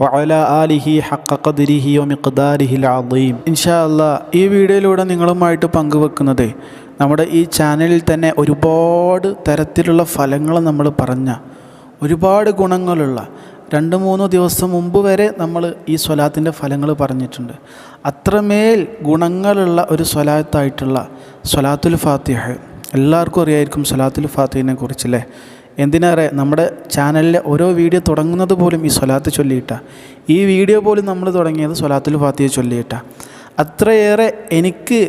വഅല ആലിഹി ഹക്ക ഖദ്രിഹി ഒമിഖ്ദാരിഹി അദീം ഇൻഷാ ഈ വീഡിയോയിലൂടെ നിങ്ങളുമായിട്ട് പങ്കുവെക്കുന്നത് നമ്മുടെ ഈ ചാനലിൽ തന്നെ ഒരുപാട് തരത്തിലുള്ള ഫലങ്ങൾ നമ്മൾ പറഞ്ഞ ഒരുപാട് ഗുണങ്ങളുള്ള രണ്ട് മൂന്ന് ദിവസം മുമ്പ് വരെ നമ്മൾ ഈ സ്വലാത്തിന്റെ ഫലങ്ങൾ പറഞ്ഞിട്ടുണ്ട്. അത്രമേൽ ഗുണങ്ങളുള്ള ഒരു സ്വലാത്തായിട്ടുള്ള സ്വലാത്തുൽ ഫാത്തിഹ. എല്ലാവർക്കും അറിയായിരിക്കും സ്വലാത്തുൽ ഫാത്തിഹിനെ കുറിച്ചല്ലേ? എന്തിനേറെ നമ്മുടെ ചാനലിലെ ഓരോ വീഡിയോ തുടങ്ങുന്നത് പോലും ഈ സ്വലാത്ത് ചൊല്ലിയിട്ട. ഈ വീഡിയോ പോലും നമ്മൾ തുടങ്ങിയത് സ്വലാത്തുൽ ഫാത്തിയെ ചൊല്ലിയിട്ട. അത്രയേറെ എനിക്ക്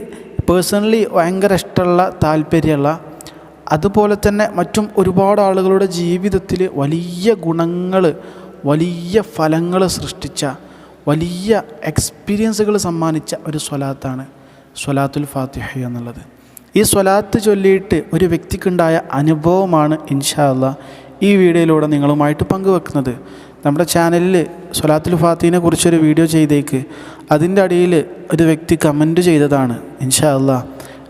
പേഴ്സണലി ഭയങ്കര ഇഷ്ടമുള്ള താല്പര്യമുള്ള അതുപോലെ തന്നെ മറ്റും ഒരുപാട് ആളുകളുടെ ജീവിതത്തിൽ വലിയ ഗുണങ്ങൾ വലിയ ഫലങ്ങൾ സൃഷ്ടിച്ച വലിയ എക്സ്പീരിയൻസുകൾ സമ്മാനിച്ച ഒരു സ്വലാത്താണ് സ്വലാത്തുൽ ഫാത്തിഹ എന്നുള്ളത്. ഈ സ്വലാത്ത് ചൊല്ലിയിട്ട് ഒരു വ്യക്തിക്കുണ്ടായ അനുഭവമാണ് ഇൻഷാല്ല ഈ വീഡിയോയിലൂടെ നിങ്ങളുമായിട്ട് പങ്കുവെക്കുന്നത്. നമ്മുടെ ചാനലിൽ സ്വലാത്തുൽ ഫാത്തിനെ കുറിച്ചൊരു വീഡിയോ ചെയ്തേക്ക്. അതിന്റെ അടിയിൽ ഒരു വ്യക്തി കമന്റ് ചെയ്തതാണ് ഇൻഷാല്ല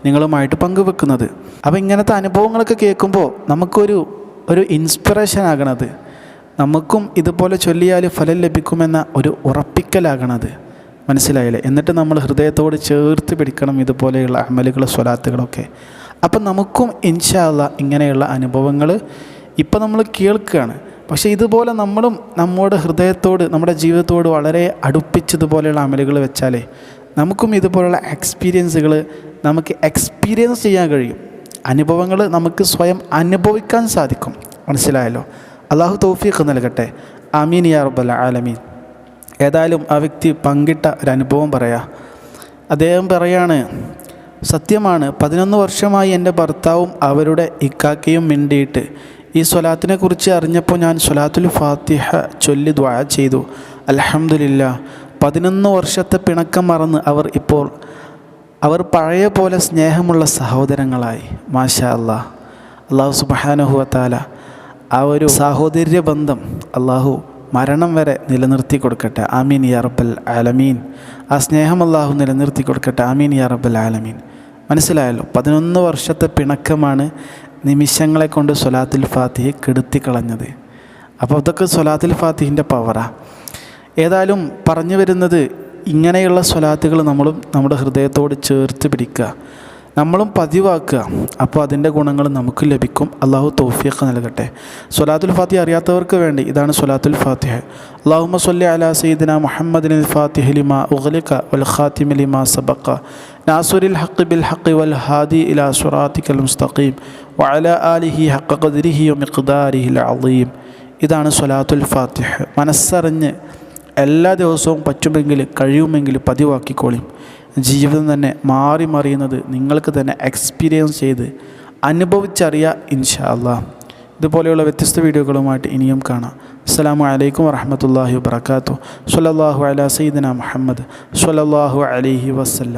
നിങ്ങളുമായിട്ട് പങ്കുവെക്കുന്നത്. അപ്പോൾ ഇങ്ങനത്തെ അനുഭവങ്ങളൊക്കെ കേൾക്കുമ്പോൾ നമുക്കൊരു ഒരു ഇൻസ്പിറേഷൻ ആകണത് നമുക്കും ഇതുപോലെ ചൊല്ലിയാൽ ഫലം ലഭിക്കുമെന്ന ഒരു ഉറപ്പിക്കലാകണത്. മനസ്സിലായില്ലേ? എന്നിട്ട് നമ്മൾ ഹൃദയത്തോട് ചേർത്ത് പിടിക്കണം ഇതുപോലെയുള്ള അമലുകൾ സ്വലാത്തുകളൊക്കെ. അപ്പം നമുക്കും ഇൻഷാല്ല ഇങ്ങനെയുള്ള അനുഭവങ്ങൾ ഇപ്പം നമ്മൾ കേൾക്കുകയാണ്. പക്ഷേ ഇതുപോലെ നമ്മളും നമ്മുടെ ഹൃദയത്തോട് നമ്മുടെ ജീവിതത്തോട് വളരെ അടുപ്പിച്ചതുപോലെയുള്ള അമലുകൾ വെച്ചാലേ നമുക്കും ഇതുപോലുള്ള എക്സ്പീരിയൻസുകൾ നമുക്ക് എക്സ്പീരിയൻസ് ചെയ്യാൻ കഴിയും. അനുഭവങ്ങൾ നമുക്ക് സ്വയം അനുഭവിക്കാൻ സാധിക്കും. മനസ്സിലായല്ലോ? അള്ളാഹു തൗഫീഖ് നൽകട്ടെ. അമീൻ യാ റബ്ബൽ ആലമീൻ. ഏതായാലും ആ വ്യക്തി പങ്കിട്ട ഒരു അനുഭവം പറയാം. അദ്ദേഹം പറയാണ് സത്യമാണ് പതിനൊന്ന് വർഷമായി എന്റെ ഭർത്താവും അവരുടെ ഇക്കാക്കയും മിണ്ടിയിട്ട്. ഈ സ്വലാത്തിനെ കുറിച്ച് അറിഞ്ഞപ്പോൾ ഞാൻ സ്വലാത്തുൽ ഫാത്തിഹ ചൊല്ലി ദ്വാ ചെയ്തു. അലഹമുല്ല പതിനൊന്ന് വർഷത്തെ പിണക്കം മറന്ന് അവർ ഇപ്പോൾ അവർ പഴയ പോലെ സ്നേഹമുള്ള സഹോദരങ്ങളായി. മാഷാ അല്ലാ അള്ളാഹു സുബാനഹുഅത്താല ആ ഒരു സാഹോദര്യ ബന്ധം അള്ളാഹു മരണം വരെ നിലനിർത്തി കൊടുക്കട്ടെ. ആമീൻ യാ ആലമീൻ. ആ സ്നേഹം അള്ളാഹു നിലനിർത്തി കൊടുക്കട്ടെ. ആമീൻ യാ ആലമീൻ. മനസ്സിലായല്ലോ പതിനൊന്ന് വർഷത്തെ പിണക്കമാണ് നിമിഷങ്ങളെ കൊണ്ട് സൊലാത്തുൽ കെടുത്തി കളഞ്ഞത് അപ്പോൾ അതൊക്കെ സൊലാത്തുൽ ഫാത്തിഹിന്റെ പവറാണ് ഏതായാലും പറഞ്ഞു വരുന്നത് ഇങ്ങനെയുള്ള സ്വലാത്തുകൾ നമ്മളും നമ്മുടെ ഹൃദയത്തോട് ചേർത്ത് പിടിക്കുക. നമ്മളും പതിവാക്കുക. അപ്പോൾ അതിന്റെ ഗുണങ്ങൾ നമുക്ക് ലഭിക്കും. അള്ളാഹു തോഫിയൊക്കെ നൽകട്ടെ. സ്വലാത്തുൽ ഫാത്തിഹ അറിയാത്തവർക്ക് വേണ്ടി ഇതാണ് സ്വലാത്തുൽ ഫാത്തിഹ. അള്ളാഹുമ സല്ലി അലാ സയ്യിദിന മുഹമ്മദിൻ ഫാത്തിഹ ലിമ ഉഖലിക വൽ ഖാത്തിമ ലിമ സബക്ക നാസുരിൽ ഹക്ക് ബിൽ ഹക്ക് വൽ ഹാദി ഇലാ സുറാത്തിക്കൽ മുസ്തഖീം. വഅല ആലിഹി ഹക്ക ഖദരിഹി വമിഖ്ദാരിഹിൽ അളീം ഇതാണ് സ്വലാത്തുൽ ഫാത്തിഹ. മനസ്സറിഞ്ഞ് എല്ലാ ദിവസവും പറ്റുമെങ്കിൽ കഴിയുമെങ്കിൽ പതിവാക്കിക്കോളിയും ജീവിതം തന്നെ മാറി മറിയുന്നത് നിങ്ങൾക്ക് തന്നെ എക്സ്പീരിയൻസ് ചെയ്ത് അനുഭവിച്ചറിയുക ഇൻഷാ ഇതുപോലെയുള്ള വ്യത്യസ്ത വീഡിയോകളുമായിട്ട് ഇനിയും കാണാം. അസ്സാം വലൈക്കും വറഹമത്തല്ലാഹി വാത്തു സ്വലല്ലാഹു അല സീദന മുഹമ്മദ്. സ്വലല്ലാഹു അലഹി വസ്ല്ലാം.